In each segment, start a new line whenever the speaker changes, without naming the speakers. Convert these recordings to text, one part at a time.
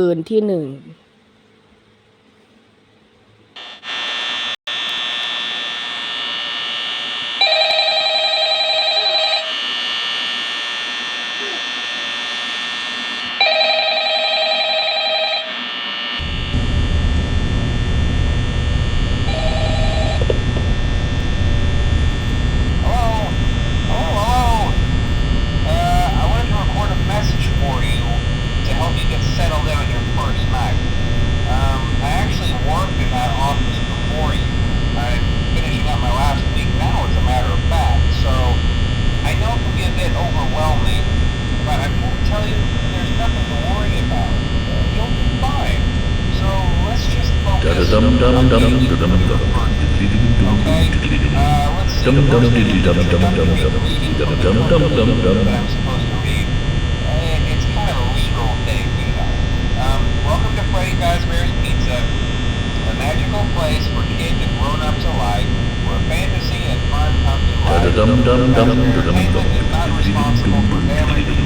คืนที่หนึ่ง
I will tell you there's nothing to worry about. Uh, you'll be fine. So let's just focus on getting you through your first Okay? Uh, let's see. The first thing is the introductory reading from the book that I'm supposed to read. Uh, It's kind of a legal thing, you know. Um, welcome to Freddy Fazbear's Pizza, a magical place for kids and grown-ups alike, where fantasy and fun come to life. Fazbear Entertainment is not responsible for damaging property or person. Upon discovery of damage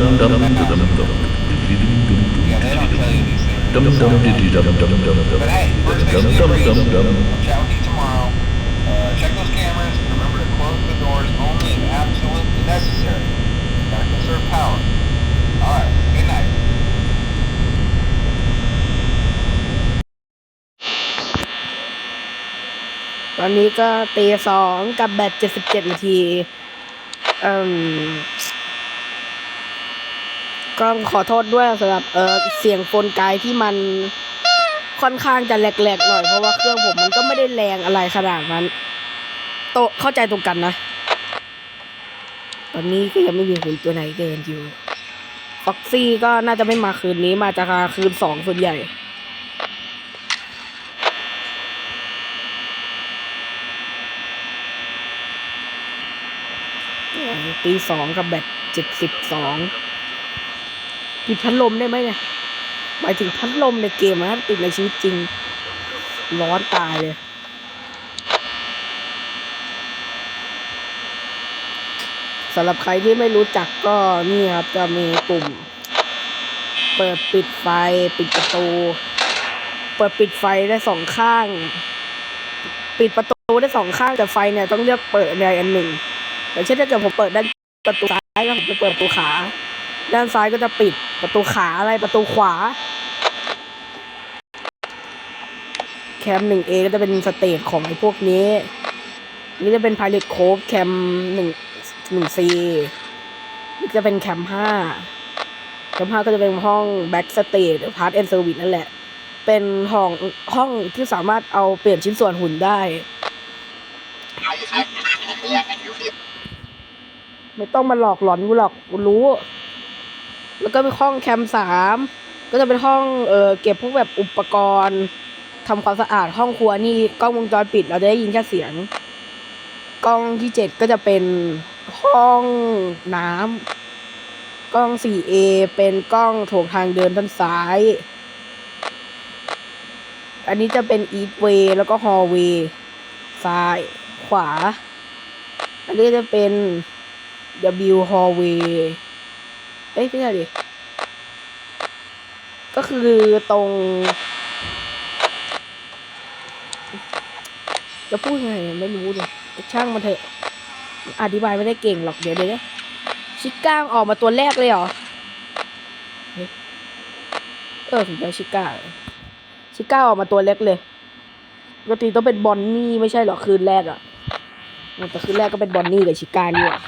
Yeah, they don't tell you these things. But hey, first mission is breeze. I'll chat with you tomorrow. Uh, check those cameras. Remember to close the doors only if absolutely necessary. Gotta conserve power. Alright, good night.
ตอนนี้ก็ตีสองกับแบตเจ็ดสิบเจ็ดนาทีอ่ม ก็ขอโทษด้วยสำหรับเออเสียงโฟนไกด์ที่มันค่อนข้างจะแหลกๆหน่อยเพราะว่าเครื่องผมมันก็ไม่ได้แรงอะไรขนาดนั้น โตเข้าใจตรงกันนะ ตอนนี้ก็ยังไม่มีหุ่นตัวไหนเดินอยู่ฟ็อกซี่ก็น่าจะไม่มาคืนนี้มาจะมาคืนสองส่วนใหญ่ตีสองกับแบตเจ็ดสิบสอง ปิดพัดลมได้ไหมเนี่ยหมายถึงพัดลมในเกมนะติดในชีวิตจริง ร้อนตายเลยสำหรับใครที่ไม่รู้จักก็นี่ครับ จะมีปุ่ม เปิดปิดไฟปิดประตู เปิดปิดไฟได้สองข้าง ปิดประตูได้สองข้างแต่ไฟเนี่ยต้องเลือกเปิดในอันหนึ่งอย่างเช่นถ้าเกิดผมเปิดด้านประตูซ้ายแล้วผมจะเปิดประตูขา ด้านซ้ายก็จะปิดประตูขาอะไรประตูขวา แคมหนึ่งเอก็จะเป็นสเตจของไอ้พวกนี้ นี่จะเป็นพายเลตโคฟแคมหนึ่งหนึ่งซีนี่จะเป็นแคมป์ห้าแคมป์ห้าก็จะเป็นห้องแบ็กสเตจพาร์ทแอนด์เซอร์วิสนั่นแหละ เป็นห้องห้องที่สามารถเอาเปลี่ยนชิ้นส่วนหุ่นได้ ไม่ต้องมาหลอกหลอนกูหรอกกูรู้ แล้วก็เป็นห้องแคมป์สามก็จะเป็นห้องเออเก็บพวกแบบอุปกรณ์ทำความสะอาดห้องครัวนี่กล้องวงจรปิด เราจะได้ยินแค่เสียง กล้องที่เจ็ดก็จะเป็นห้องน้ำกล้อง 4A เป็นกล้องโถงทางเดินด้านซ้าย อันนี้จะเป็น East Way แล้วก็ Hallway ซ้ายขวา อันนี้จะเป็น W Hallway เอ้ยไม่ใช่ดิก็คือตรง จะพูดไงไม่รู้เลยช่างมันเถอะ อธิบายไม่ได้เก่งหรอกเดี๋ยวเดี๋ยวชิก้าออกมาตัวแรกเลยเหรอ เออถึงจะชิก้า ชิก้าออกมาตัวเล็กเลยปกติต้องเป็นบอนนี่ไม่ใช่หรอคืนแรกอะแต่คืนแรกก็เป็นบอนนี่กับชิก้านี่หว่า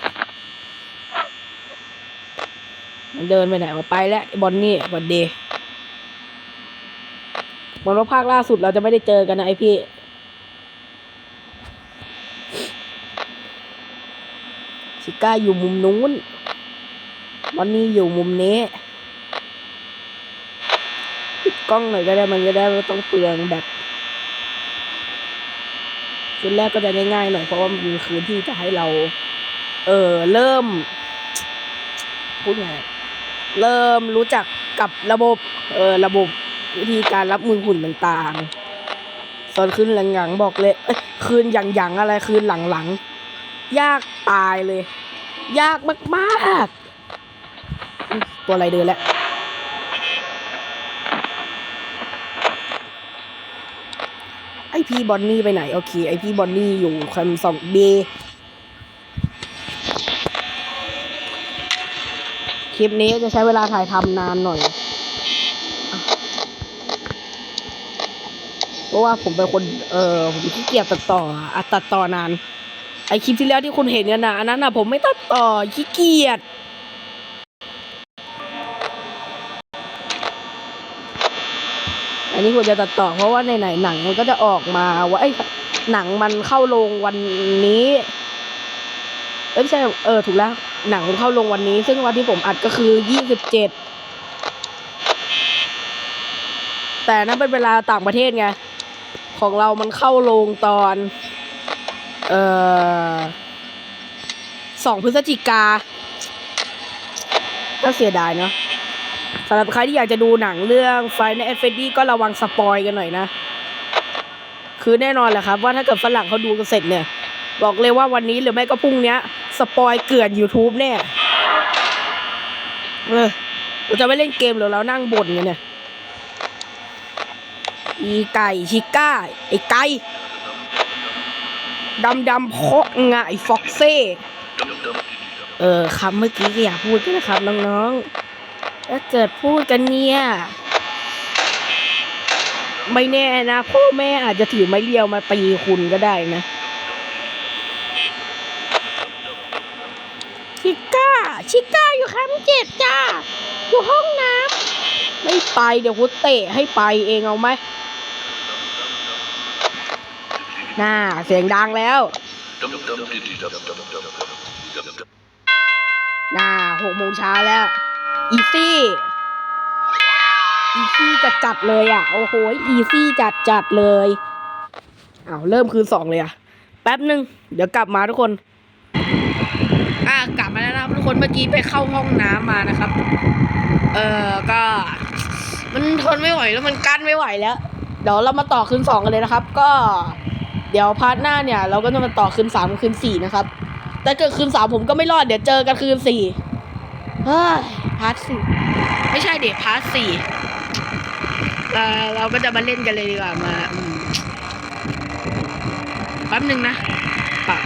มันเดินไปไหนมาไปแล้วบอนนี่วันเดย์บอลว่าภาคล่าสุดเราจะไม่ได้เจอกันนะไอพี่ชิก้าอยู่มุมนู้นบอนนี่อยู่มุมนี้ปิดกล้องหน่อยก็ได้มันจะได้ไม่ต้องเปลืองแบตคืนแรกก็จะง่ายๆหน่อยเพราะว่ามันคืนที่จะให้เรา เออเริ่มพูดไง เริ่มรู้จักกับระบบเออระบบวิธีการรับมือหุ่นต่างๆส่วนคืนหลังๆบอกเลยเอ้ยคืนหยังๆอะไรคืนหลังๆ ยากตายเลย ยากมากๆ ตัวอะไรเดินแล้วไอพี่บอนนี่ไปไหน โอเค ไอพี่บอนนี่อยู่แคมสองเบ คลิปนี้จะใช้เวลาถ่ายทำนานหน่อย เพราะว่าผมเป็นคน เออผมขี้เกียจตัดต่ออะตัดต่อนาน ไอคลิปที่แล้วที่คุณเห็นกันนะอันนั้นนะผมไม่ตัดต่อขี้เกียจอันนี้ควรจะตัดต่อเพราะว่าในไหนหนังมันก็จะออกมาว่าไอ้หนังมันเข้าโรงวันนี้ เอ้ยไม่ใช่ เออ ถูกแล้ว หนังเข้าโรงวันนี้ ซึ่งวันที่ผมอัดก็คือยี่สิบเจ็ดแต่นั่นเป็นเวลาต่างประเทศไง ของเรามันเข้าโรงตอน เอ่อสองพฤศจิกาก็เสียดายเนาะสำหรับใครที่อยากจะดูหนังเรื่องไฟในเอฟเฟดี้ก็ระวังสปอยกันหน่อยนะ คือแน่นอนแหละครับ ว่าถ้าเกิดฝรั่งเขาดูกันเสร็จเนี่ย บอกเลยว่าวันนี้หรือไม่ก็พรุ่งเนี้ย สปอยเกลื่อน YouTube แน่เออเราจะไม่เล่นเกมหรอกเรานั่งบ่นกันเนี่ย อีไก่ชิก้า ไอ้ไก่ดำดำเพาะงะไอ้ฟ็อกเซ่ เออคำเมื่อกี้ก็อยากพูดกันนะครับ น้องๆ ถ้าเกิดพูดกันเนี่ย ไม่แน่นะพ่อแม่อาจจะถือไม้เรียวมาตีคุณก็ได้นะ ชิก้า ชิก้าอยู่แคมเจ็ดจ้า อยู่ห้องน้ำไม่ไปเดี๋ยวกูเตะให้ไปเองเอาไหมน่าเสียงดังแล้วน่าหกโมงเช้าแล้ว อีซี่อีซี่จัดจัดเลยอะ โอ้โหอีซี่จัดจัดเลยอ้าวเริ่มคืนสองเลยอะ แป๊บหนึ่งเดี๋ยวกลับมาทุกคน คนเมื่อกี้ไปเข้าห้องน้ำมานะครับ เออก็ มันทนไม่ไหวแล้วมันกั้นไม่ไหวแล้ว เดี๋ยวเรามาต่อคืนสองกันเลยนะครับ ก็ เดี๋ยวพาร์ทหน้าเนี่ย เราก็จะมาต่อคืนสามกับคืนสี่นะครับ แต่เกิดคืนสามผมก็ไม่รอดเดี๋ยวเจอกันคืนสี่เฮ้ยพาร์ทสี่ไม่ใช่เด็กพาร์ทสี่เออเราก็จะมาเล่นกันเลยดีกว่ามาอืมแป๊บหนึ่งนะปะ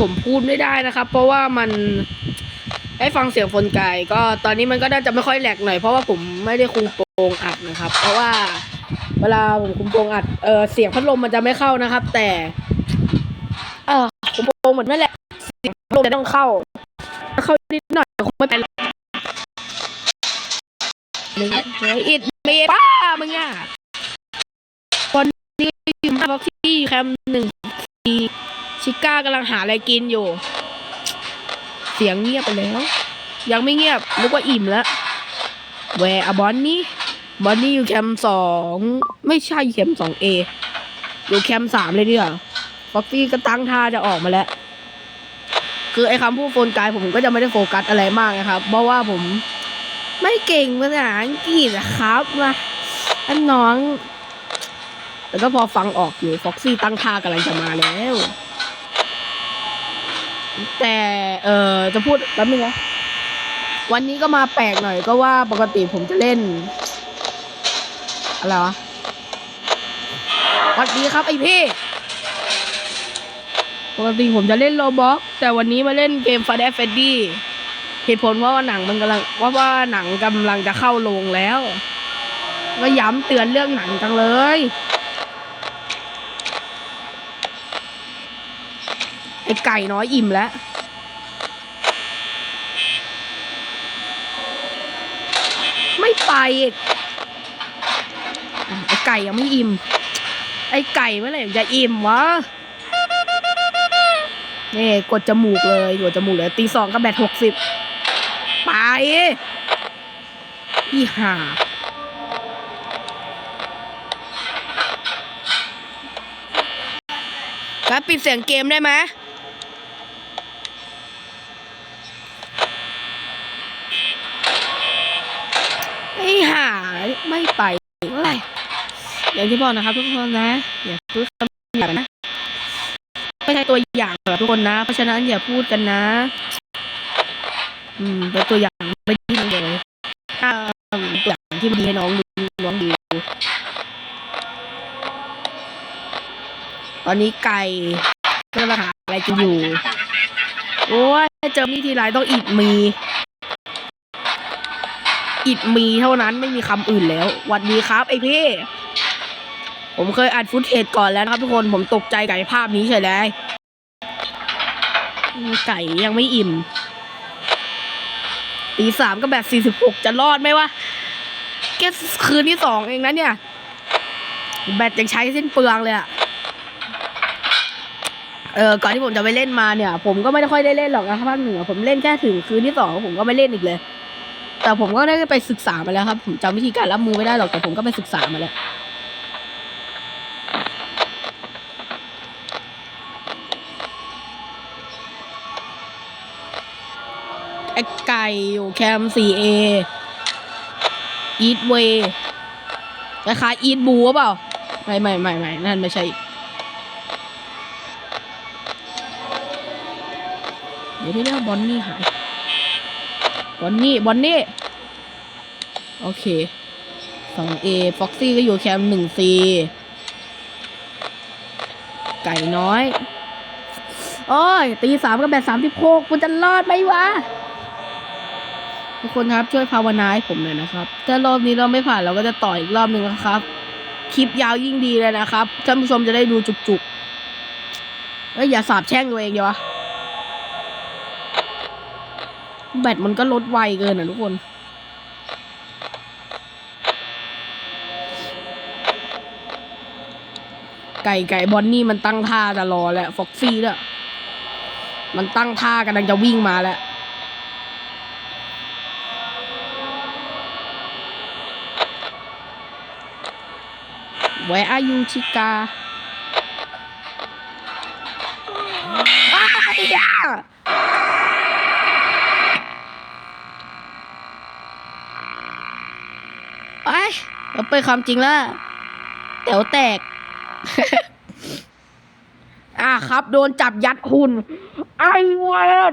ผมพูดไม่ได้นะครับ เพราะว่ามันให้ฟังเสียงฝนไก่ก็ตอนนี้มันก็น่าจะไม่ค่อยแหลกหน่อยเพราะว่าผมไม่ได้คุมโปรงอัดนะครับ เพราะว่าเวลาผมคุมโปรงอัดเออเสียงพัดลมมันจะไม่เข้านะครับ แต่เออคุมโปรงเหมือนไม่แหลกเสียงพัดลมจะต้องเข้าเข้านิดหน่อยคงไม่เป็นไรหนึ่งเฮ้ยอิดเมป้ามึงอะคนนี้มาบ็อกซี่แคมหนึ่งที ชิก้ากำลังหาอะไรกินอยู่ เสียงเงียบไปแล้ว ยังไม่เงียบนึกว่าอิ่มแล้วแวร์อะบอนนี่บอนนี่อยู่แคมสองไม่ใช่แคมสองเออยู่แคมสามเลยเดีกว่าฟ็อกซี่ก็ตั้งท่าจะออกมาแล้ว คือไอ้คำพูดโฟนกายผมก็จะไม่ได้โฟกัสอะไรมากนะครับ เพราะว่าผมไม่เก่งภาษาอังกฤษอะครับนะอันน้อง แต่ก็พอฟังออกอยู่ฟ็อกซี่ตั้งท่ากำลังจะมาแล้ว แต่เออจะพูดแป๊บนึงนะวันนี้ก็มาแปลกหน่อยก็ว่าปกติผมจะเล่น อะไรวะวัสดีครับไอพี่ ปกติผมจะเล่นโลบ็อกแต่วันนี้มาเล่นเกมฟาเดฟเฟดดี้เหตุผลเพราว่าหนังมันกำลังว่าว่าหนังกำลังจะเข้าโรงแล้ว ก็ย้ำเตือนเรื่องหนังจังเลย ไอไก่น้อยอิ่มแล้ว ไม่ไปอีกไอไก่ยังไม่อิ่ม ไอไก่เมื่อไหร่จะอิ่มวะนี่กดจมูกเลยกดจมูกเลยตีสองก็แบตหกสิบไปอีห่าแล้วปิดเสียงเกมได้ไหมไอ้ห่าไม่ไปอะไร อย่างที่บอกนะครับ ทุกคนนะอย่าพูดคำหยาบนะไม่ใช่ตัวอย่างสำหรับทุกคนนะ เพราะฉะนั้นอย่าพูดกันนะ อืมเป็นตัวอย่างไม่ดีเลยถ้าตัวอย่างที่ไม่ดีให้น้องดูน้องดูตอนนี้ไก่ก็มาหาอะไรกินอยู่ โอ้ยเจอนี่ทีไรต้องอิดมี อิดมีเท่านั้นไม่มีคำอื่นแล้วหวัดดีครับไอพี่ ผมเคยอัดฟุตเทจก่อนแล้วนะครับทุกคนผมตกใจกับไอ้ภาพนี้เฉยเลยไก่ยังไม่อิ่มตีสามก็แบบสี่สิบหกจะรอดไหมวะแค่คืนที่สองเองนะเนี่ย แบตยังใช้สิ้นเปลืองเลยอะเออก่อนที่ผมจะไปเล่นมาเนี่ย ผมก็ไม่ได้ค่อยได้เล่นหรอกนะภาคหนือผมเล่นแค่ถึงคืนที่สองผมก็ไม่เล่นอีกเลย แต่ผมก็ได้ไปศึกษามาแล้วครับ ผมจำวิธีการรับมือไม่ได้หรอกแต่ผมก็ไปศึกษามาแล้ว อ้ไก่อยู่แคม 4A อีทเวย์คล้ายๆอีทบูเปล่า ไม่ไม่ไม่ไม่นั่นไม่ใช่ เดี๋ยวเดี๋ยวบอนนี่หาย บอนนี่ บอนนี่ โอเค 2A ฟ็อกซี่ก็อยู่แคม 1C ไก่น้อย โอ้ย ตีสามกับแบตสามสิบหกคุณจะรอดไหมวะ ทุกคนครับช่วยภาวนาให้ผมหน่อยนะครับ ถ้ารอบนี้เราไม่ผ่านเราก็จะต่ออีกรอบหนึ่งนะครับ คลิปยาวยิ่งดีเลยนะครับท่านผู้ชมจะได้ดูจุกๆเอ้ยอย่าสาบแช่งตัวเองเดี๋ยวะแบตมันก็ลดไวเกินอะทุกคนไก่ไก่บอนนี่มันตั้งท่าจะรอแล้วฟ็อกซี่ด้วยมันตั้งท่ากำลังจะวิ่งมาแล้ว Where are you, Chica? อ้ายอะไปเราไปดความจริงแล้วแต๋วแตก อะครับ โดนจับยัดหุ่น ไอ้เวท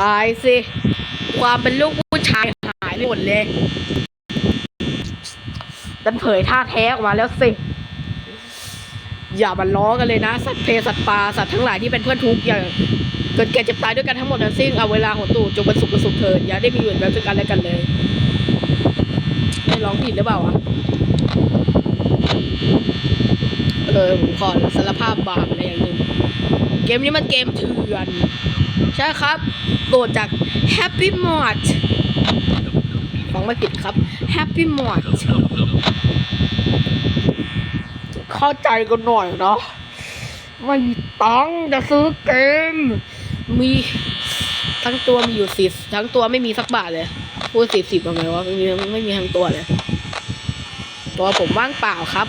ตายสิ ความเป็นลูกผู้ชายหายไปหมดเลยดันเผยท่าแท้ออกมาแล้วสิ อย่ามาล้อกันเลยนะ สัตว์เพศสัตว์ป่าสัตว์ทั้งหลายที่เป็นเพื่อนทุกอย่างเกิดแก่เจ็บตายด้วยกันทั้งหมดทั้งสิ้นเอาเวลาของตู่จงเป็นสุขสุขเถิดอย่าได้มีเวรแบบซึ่งกันและกันเลยไม่ร้องผิดหรือเปล่าวะเออผมขอสารภาพบาปอะไรอย่างหนึ่งเกมนี้มันเกมเถื่อน ใช่ครับโหลดจาก Happy Mod ฟังไม่ผิดครับ Happy Mod เข้าใจกันหน่อยเนาะไม่มีตังจะซื้อเกม มีทั้งตัวมีอยู่สิบทั้งตัวไม่มีสักบาทเลยพูดสิบสิบทำไมวะไม่มีไม่มีทั้งตัวเลยตัวผมว่างเปล่าครับ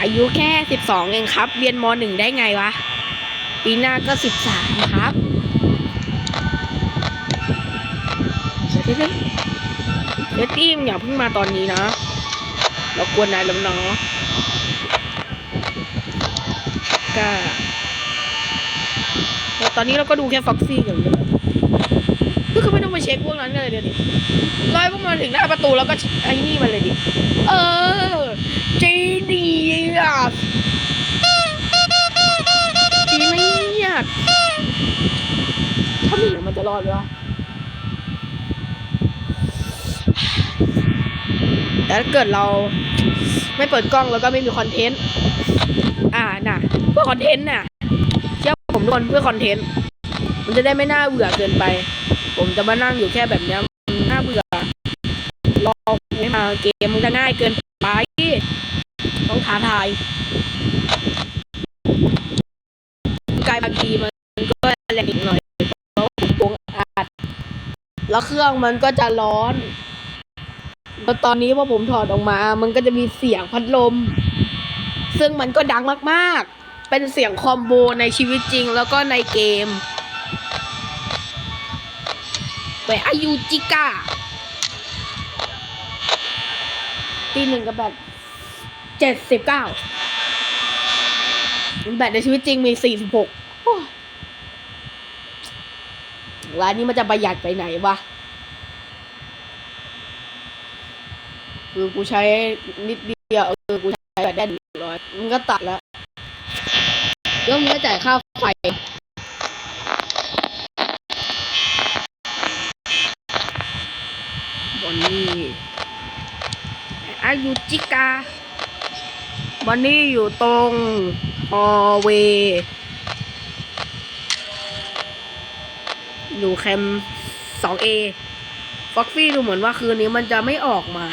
อายุแค่สิบสองเองครับ เรียนมหนึ่งได้ไงวะ ปีหน้าก็สิบสามครับเดี๋ยวเดี๋ยวเดี๋ยวตี้มอย่าเพิ่งมาตอนนี้นะ เรากวนนายแล้วเนาะก็ตอนนี้เราก็ดูแค่ฟ็อกซี่อย่างเดียวก็คือไม่ต้องไปเช็คพวกนั้นเลยเดี๋ยวดิรอยพวกมันถึงหน้าประตูแล้วก็ไอ้นี่มันเลยดิ เออ จีเนีย ถ้ามีมันจะรอดไหมวะแต่ถ้าเกิดเราไม่เปิดกล้องแล้วก็ไม่มีคอนเทนต์ อ่าน่ะ เพื่อคอนเทนต์น่ะเชื่อผมทุกคนเพื่อคอนเทนต์ มันจะได้ไม่น่าเบื่อเกินไป ผมจะมานั่งอยู่แค่แบบนี้น่าเบื่อ รอไม่มาเกมมันจะง่ายเกินไป ต้องท้าทายกายบางทีมันก็ แรงหน่อยเพราะว่าผมปรุงอัดแล้วเครื่องมันก็จะร้อนแล้วตอนนี้พอผมถอดออกมา มันก็จะมีเสียงพัดลม ซึ่งมันก็ดังมากๆ เป็นเสียงคอมโบในชีวิตจริงแล้วก็ในเกมไปอายุจิก้าตีหนึ่งกับแบตเจ็ดสิบเก้าแบตในชีวิตจริงมีสี่สิบหก ร้านนี้มันจะประหยัดไปไหนวะคือกูใช้นิดเดียวคือกูใช้แบตได้หนึ่งร้อยมันก็ตัดแล้วแล้วมึงก็จ่ายค่าไฟบอนนี่อายุจิกาบอนนี่อยู่ตรงฮอเวย์ อยู่แคมสองเอฟ็อกซี่ดูเหมือนว่าคืนนี้มันจะไม่ออกมา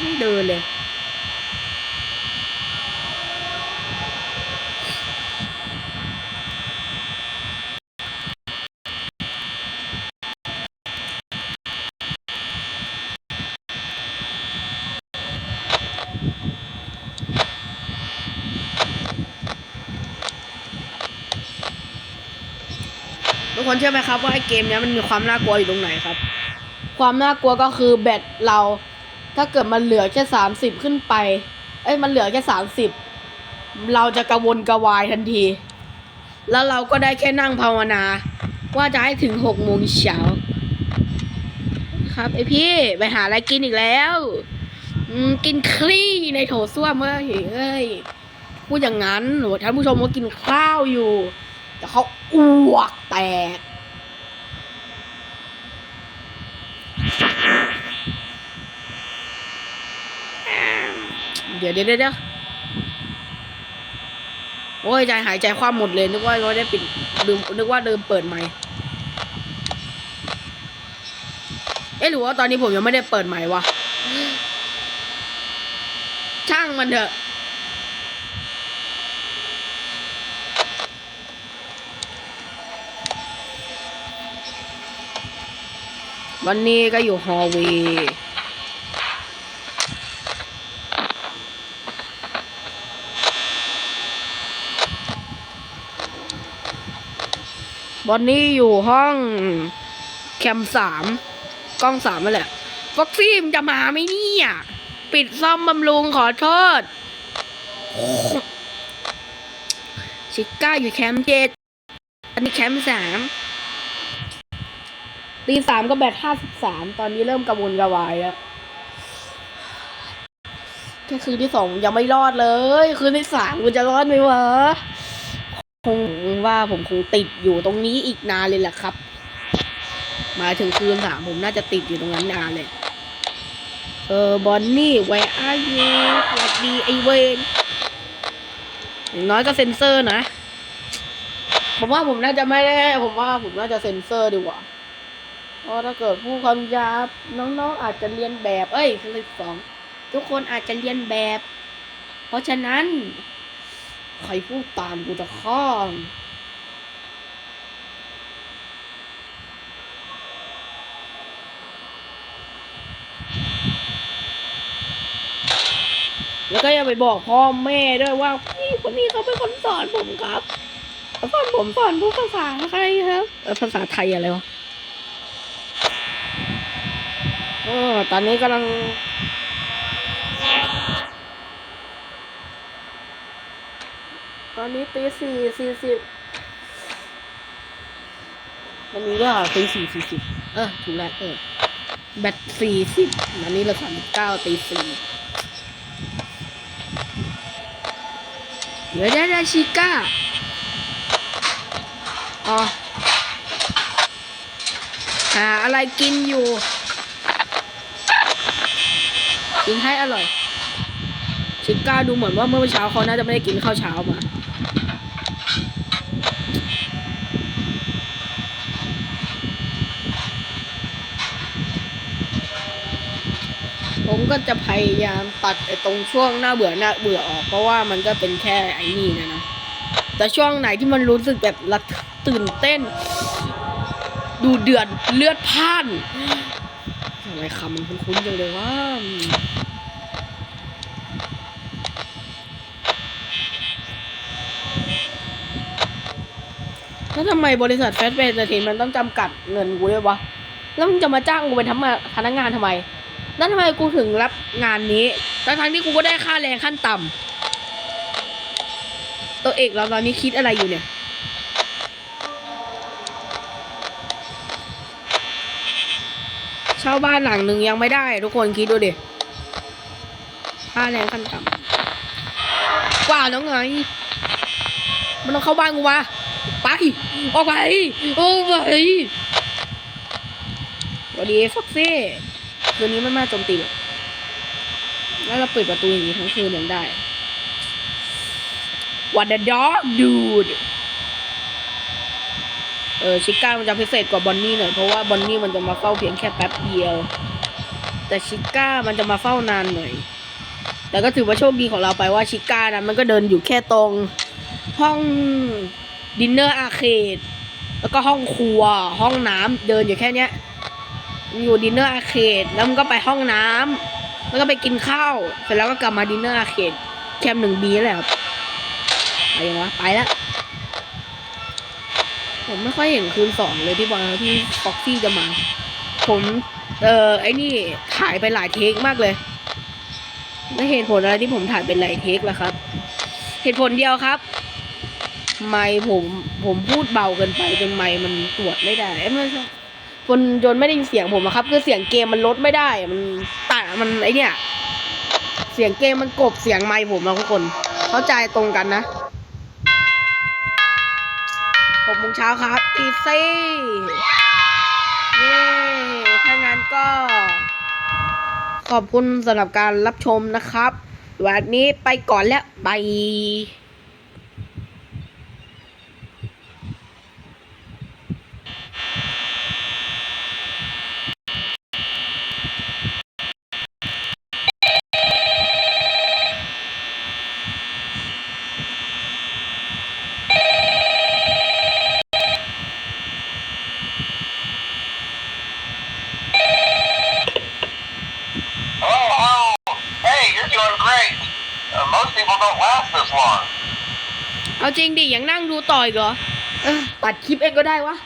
ไม่เดินเลย คนเชื่อไหมครับว่าไอ้เกมเนี้ยมันมีความน่ากลัวอยู่ตรงไหนครับ ความน่ากลัวก็คือแบตเรา ถ้าเกิดมันเหลือแค่สามสิบขึ้นไป เอ้ยมันเหลือแค่สามสิบเราจะกระวนกระวายทันที แล้วเราก็ได้แค่นั่งภาวนา ว่าจะให้ถึงหกโมงเช้าครับไอพี่ไปหาอะไรกินอีกแล้วกินคลี่ในโถส้วมเว้ยเอ้ยพูดอย่างนั้นโหท่านผู้ชมก็กินข้าวอยู่ แต่เขาอ้วกแตก เดี๋ยวเดี๋ยวเดี๋ยวโอ้ยใจหายใจความหมดเลยนึกว่าเราได้ปิดลืมนึกว่าเดิมเปิดใหม่เอ๊ะหรือว่าตอนนี้ผมยังไม่ได้เปิดใหม่วะช่างมันเถอะ วันนี้ก็อยู่ฮอลเวย์วันนี้อยู่ห้องแคมสามกล้องสามนั่นแหละฟ็อกซี่มนจะมาไหมเนี่ย ปิดซ่อมบำรุงขอโทษชิก้าอยู่แคมป์เจ็ดอันนี้แคมป์สาม ตีสามก็แบตห้าสิบสามตอนนี้เริ่มกระวนกระวายแล้วแค่คืนที่สองยังไม่รอดเลย คืนที่สามกูจะรอดไหมวะคงว่าผมคงติดอยู่ตรงนี้อีกนานเลยแหละครับ มาถึงคืนสามผมน่าจะติดอยู่ตรงนั้นนานเลย เออบอนนี่ไวอายูสวัสดีไอเวนอย่างน้อยก็เซ็นเซอร์นะ ผมว่าผมน่าจะไม่ได้ ผมว่าผมน่าจะเซ็นเซอร์ดีกว่า พราะถ้าเกิดผู้คำหยาบน้องๆอาจจะเรียนแบบ เอ้ยคือสองทุกคนอาจจะเรียนแบบ เพราะฉะนั้น ใครพูดตามกูจะข้องแล้วก็อย่าไปบอกพ่อแม่ด้วยว่าพี่คนนี้เขาเป็นคนสอนผมครับสอนผมสอนพูดภาษาใครครับภาษาไทยอะไรวะเออตอนนี้กำลังตอนนี้ตีสี่สี่สิบวันนี้ก็ตีสี่สี่สิบเออถูกแล้วเออแบตสี่สิบวันนี้เราสามสิบเก้าตีสี่เดี๋ยวได้ได้ชิก้าอ๋อหาอะไรกินอยู่ กินให้อร่อย ชิก้าดูเหมือนว่าเมื่อเช้าเขาน่าจะไม่ได้กินข้าวเช้ามาผมก็จะพยายามตัดไอ้ตรงช่วงหน้าเบื่อหน้าเบื่อออก เพราะว่ามันก็เป็นแค่ไอ้นี่นะนะแต่ช่วงไหนที่มันรู้สึกแบบระตื่นเต้น ดูเดือดเลือดพ่านทำไมคำมันคุ้นๆจังเลยว่า แล้ว ทำไมบริษัทแฟชเบนเตอร์เทนมันต้องจำกัดเงินกูด้วยวะ แล้วมึงจะมาจ้างกูเป็นทำมาพนักงานทำไม แล้วทำไมกูถึงรับงานนี้ ทั้งทั้งที่กูก็ได้ค่าแรงขั้นต่ำ ตัวเอกเราตอนนี้คิดอะไรอยู่เนี่ย เช่าบ้านหลังหนึ่งยังไม่ได้ ทุกคนคิดดูดิ ค่าแรงขั้นต่ำกว่าแล้วไง มันต้องเข้าบ้านกูมา ออกไปออกไปวัสดีฟ็อกซี่คืนนี้มันมาโจมตีหรอกแล้วเราเปิดประตูอย่างนี้ทั้งคืนยังได้ What the dog dude เออชิก้ามันจะพิเศษกว่าบอนนี่หน่อยเพราะว่าบอนนี่มันจะมาเฝ้าเพียงแค่แป๊บเดียว แต่ชิก้ามันจะมาเฝ้านานหน่อย แต่ก็ถือว่าโชคดีของเราไปว่าชิก้านั้นมันก็เดินอยู่แค่ตรง ห้อง ดินเนอร์อาเคดแล้วก็ห้องครัว ห้องน้ำเดินอยู่แค่เนี้ยอยู่ดินเนอร์อาเคดแล้วมันก็ไปห้องน้ำแล้วก็ไปกินข้าวเสร็จแล้วก็กลับมาดินเนอร์อาเคดแคมหนึ่งบีแหละครับไปยังวะไปแล้วผมไม่ค่อยเห็นคืนสองเลยที่วันที่ฟ็อกซี่จะมา ผมเออไอ้นี่ถ่ายไปหลายเทคมากเลยและเหตุผลอะไรที่ผมถ่ายเป็นหลายเทคล่ะครับ เหตุผลเดียวครับ ไม่ผมผมพูดเบาเกินไปจนไม่มันตรวจไม่ได้เอ้ยไม่ใช่จนจนไม่ได้ยินเสียงผมอะครับ คือเสียงเกมมันลดไม่ได้ มันตัดมันไอเนี่ย เสียงเกมมันกบเสียงไมค์ผมนะทุกคน เข้าใจตรงกันนะหกโมงเช้าครับอีซี่เย้ถ้างั้นก็ ขอบคุณสำหรับการรับชมนะครับ วันนี้ไปก่อนแล้วบา อาจริงดิยังนั่งดูต่ออีกเหรอเออตัดคลิปเองก็ได้วะ